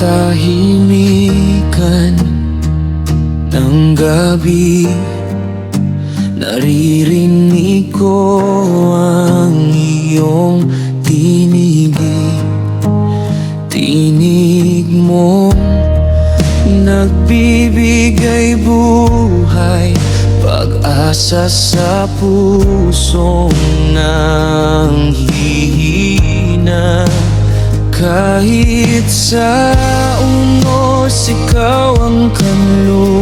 Sa katahimikan ng gabi Naririnig ko ang iyong tinigi Tinig mo Nagbibigay buhay Pag-asa sa pusong nanghihina Kahit sa unos ikaw ang kanlungan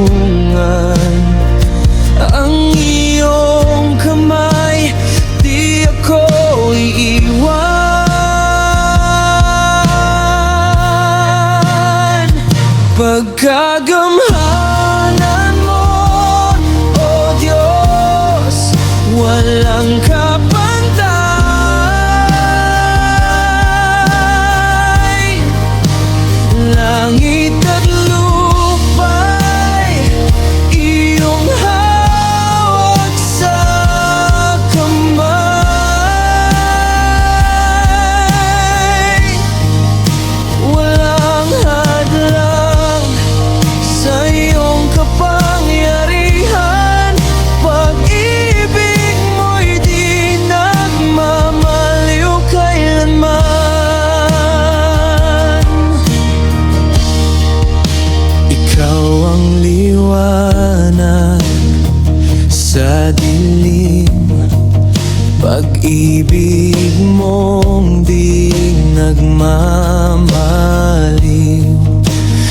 Kagam Pag-ibig mong di nagmamaliw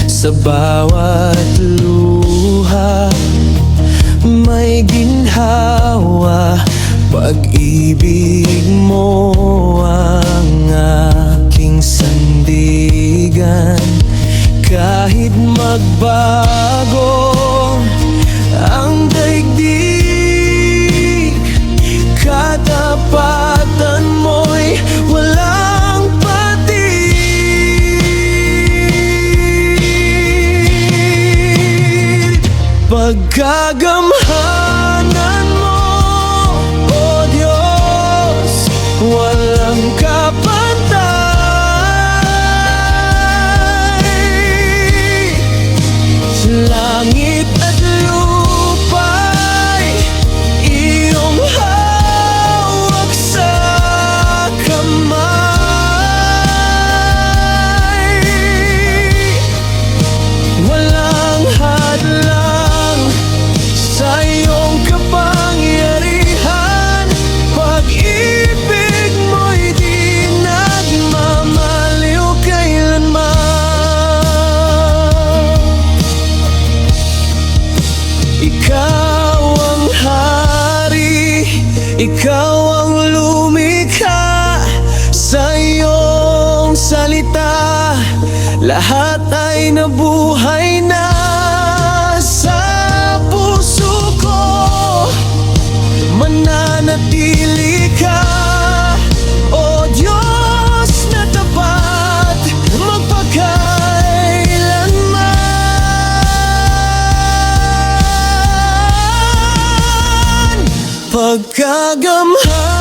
Sa bawat luha may ginhawa. Pag-ibig mo ang Pagkagamhanan ikaw ang hari, ikaw ang lumikha sa iyong salita. Lahat ay nabuhay na sa puso ko. Mananatili Pagkagamhanan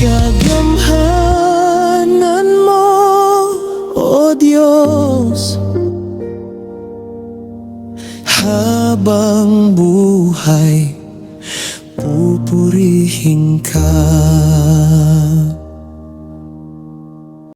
Kagamhanan mo, O oh Diyos Habang buhay, pupurihin ka.